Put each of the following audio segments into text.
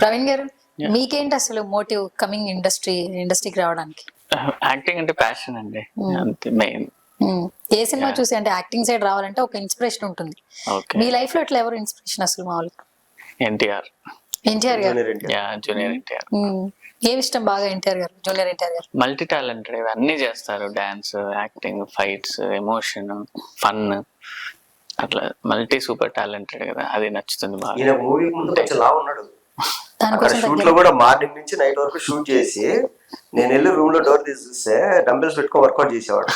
ప్రవీణ్ గారు మీకేంటి అసలు మోటివ్ కమింగ్ ఇండస్ట్రీ ఇండస్ట్రీకి రావడానికి? యాక్టింగ్ అంటే ప్యాషన్ అండి. అంతే మెయిన్ మ్మ్. ఏ సినిమా చూసి అంటే యాక్టింగ్ సైడ్ రావాలంటే ఒక ఇన్స్పిరేషన్ ఉంటుంది. ఓకే మీ లైఫ్లో ఇట్లా ఎవరు ఇన్స్పిరేషన్ అసలు మామూలుగా? ఎన్టీఆర్. ఎన్టీఆర్ గారు? Junior NTR. Yeah junior NTR. మ్మ్. ఏమి ఇష్టం బాగా ఎన్టీఆర్ గారు జూనియర్ ఎన్టీఆర్ గారు? మల్టీ టాలెంటెడ్ అన్ని చేస్తారు. Dance acting fights emotion fun అట్లా మల్టీ సూపర్ టాలెంటెడ్ కదా అది నచ్చుతుంది బాగా. మూవీ ముందు కొంచెం లా ఉన్నాడు షూట్లో కూడా మార్నింగ్ నుంచి నైట్ వరకు షూట్ చేసి నేను వెళ్ళి రూమ్లో డోర్ తీసి చూస్తే డంబెల్స్ పెట్టుకొని వర్కౌట్ చేసేవాడు.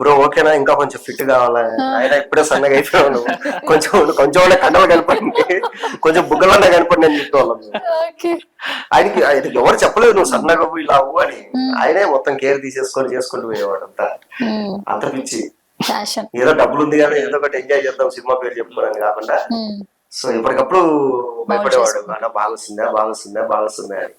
బ్రో ఓకేనా? ఇంకా కొంచెం ఫిట్ కావాలా ఆయన ఇప్పుడే సన్నగా అయిపోయాను కొంచెం కొంచెం కూడా కండలు కనపడింది. కొంచెం బుగ్గలన్నా కనపడి నేను చెప్పేవాళ్ళం ఆయనకి ఆయనకి ఎవరు చెప్పలేదు నువ్వు సన్నగా ఇలా అవ్వు అని. ఆయనే మొత్తం కేర్ తీసేసుకొని చేసుకుంటూ పోయేవాడు అంతా. అంత పిచ్చి ఏదో డబ్బులు ఉంది కానీ ఏదో ఒకటి ఎంజాయ్ చేద్దాం సినిమా పేరు చెప్పుకోవడానికి కాకుండా. సో ఎప్పటికప్పుడు భయపడేవాడు. అన్న బాగా వస్తుందా బాగా వస్తుందా బాగా వస్తుందా అని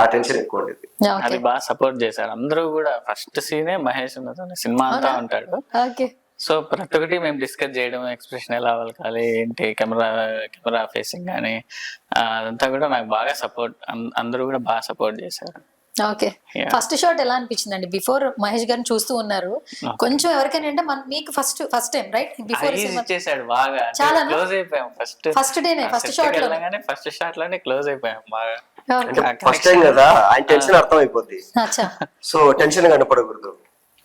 ఆ టెన్షన్ ఎక్కువ ఉండేది. అది బాగా సపోర్ట్ చేశారు. అందరూ కూడా ఫస్ట్ సీనే మహేష్ ఉన్నతోనే సినిమా అంతా ఉంటాడు. ఓకే. సో ప్రతి ఒక్కటి మేము డిస్కస్ చేయడం ఎక్స్ప్రెషన్ ఎలా అవ్వాలి ఏంటి కెమెరా కెమెరా ఫేసింగ్ కానీ అదంతా కూడా నాకు బాగా సపోర్ట్ అందరూ కూడా బాగా సపోర్ట్ చేశారు. ఓకే. ఫస్ట్ షాట్ ఎలా అనిపించిందండి? బిఫోర్ మహేష్ గారిని చూస్తూ ఉన్నారు. కొంచెం ఎవరికైనా అంటే మన మీకు first first time right? Before ఇచ్చేసాడు బాగా. చాలానా? క్లోజ్ అయిపోయాం ఫస్ట్. First dayనే, first shot లోనే. ఫస్ట్ షాట్లోనే క్లోజ్ అయిపోయాం బాగా. ఫస్ట్ టైం కదా ఆయన టెన్షన్ అర్థం అయిపోద్ది సో టెన్షన్ కనపడకూడదు.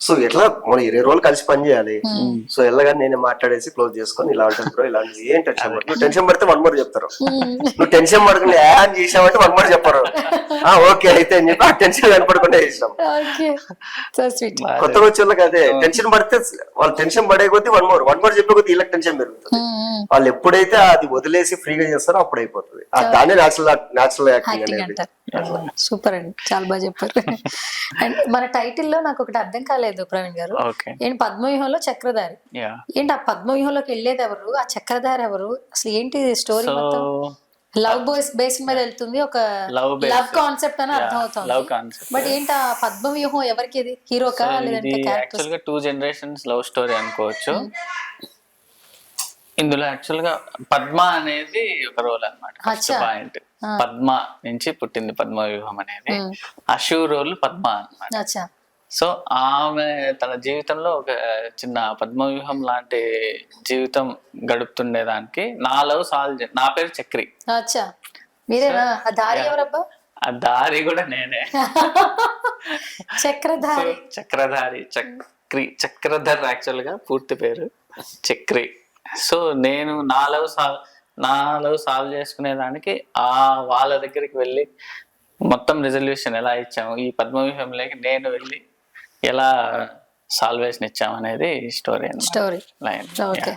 సో ఎట్లా మనం ఇరవై రోజులు కలిసి పని చేయాలి. సో ఎల్లగానే నేనే మాట్లాడేసి క్లోజ్ చేసుకొని ఇలా ఉంటుంది బ్రో ఇలా ఏం టెన్షన్. నువ్వు టెన్షన్ పడితే వన్ మోర్ చెప్తారు. నువ్వు టెన్షన్ పడుకుని అని చేసావంటే వన్ మోర్ చెప్పరు. ఓకే అయితే అని చెప్పి ఆ టెన్షన్ కనపడకుండా చేసినాం. స్వీట్ కొత్తగా వచ్చే వాళ్ళకి అదే టెన్షన్ పడితే వాళ్ళు టెన్షన్ పడే కొద్దీ వన్ మోర్ వన్ మోర్ చెప్పే కొద్దీ వీళ్ళకి టెన్షన్ పెరుగుతుంది. వాళ్ళు ఎప్పుడైతే అది వదిలేసి ఫ్రీగా చేస్తారో అప్పుడు అయిపోతుంది. ఆ దాన్ని నేచురల్ నేచురల్ యాక్టింగ్ అనేది. సూపర్ అండి. చాలా బాగా చెప్పారు. అండ్ మన టైటిల్లో నాకు ఒకటి అర్థం కాలేదు ప్రవీణ్ గారు. ఏంటి పద్మవ్యూహంలో చక్రధారి? యా. ఏంటి ఆ పద్మవ్యూహంలోకి వెళ్ళేది ఎవరు? ఆ చక్రధారి ఎవరు? అసలు ఏంటి స్టోరీ మొత్తం? లవ్ బాయ్స్ బేస్ మీద వెళ్తుంది ఒక based. లవ్ కాన్సెప్ట్ అని అర్థం లవ్ అవుతుంది కాన్సెప్ట్ బట్ ఏంటి ఆ పద్మవ్యూహం ఎవరికి ఇది? హీరోకా లేదంటే యాక్చువల్గా టూ జనరేషన్స్ లవ్ స్టోరీ అనుకోవచ్చు. ఇందులో యాక్చువల్గా పద్మ అనేది ఒక రోల్ అచ్చా. పాయింట్ పద్మ నుంచి పుట్టింది పద్మ వ్యూహం అనేది. Hmm. అశు రోల్ పద్మ అన్నమాట. అచ్చా. సో ఆమె తన జీవితంలో ఒక చిన్న పద్మవ్యూహం లాంటి జీవితం గడుపుతుండేదానికి నా లవ్ సాల్వ్ నా పేరు చక్రి. మీరేనా? ఆ దారి ఎవరబ్బా? ఆ దారి కూడా నేనే. చక్రధారి. చక్రధారి చక్రి చక్రధర్ యాక్చువల్గా పూర్తి పేరు చక్రి. సో నేను నా లవ్ సాల్వ్ నా లవ్ సాల్వ్ చేసుకునేదానికి ఆ వాళ్ళ దగ్గరికి వెళ్ళి మొత్తం రిజల్యూషన్ ఎలా ఇచ్చాము? ఈ పద్మవ్యూహంలోకి నేను వెళ్ళి ఎలా సాల్వేషన్ ఇచ్చాము అనేది స్టోరీ స్టోరీ లైన్ ఓకే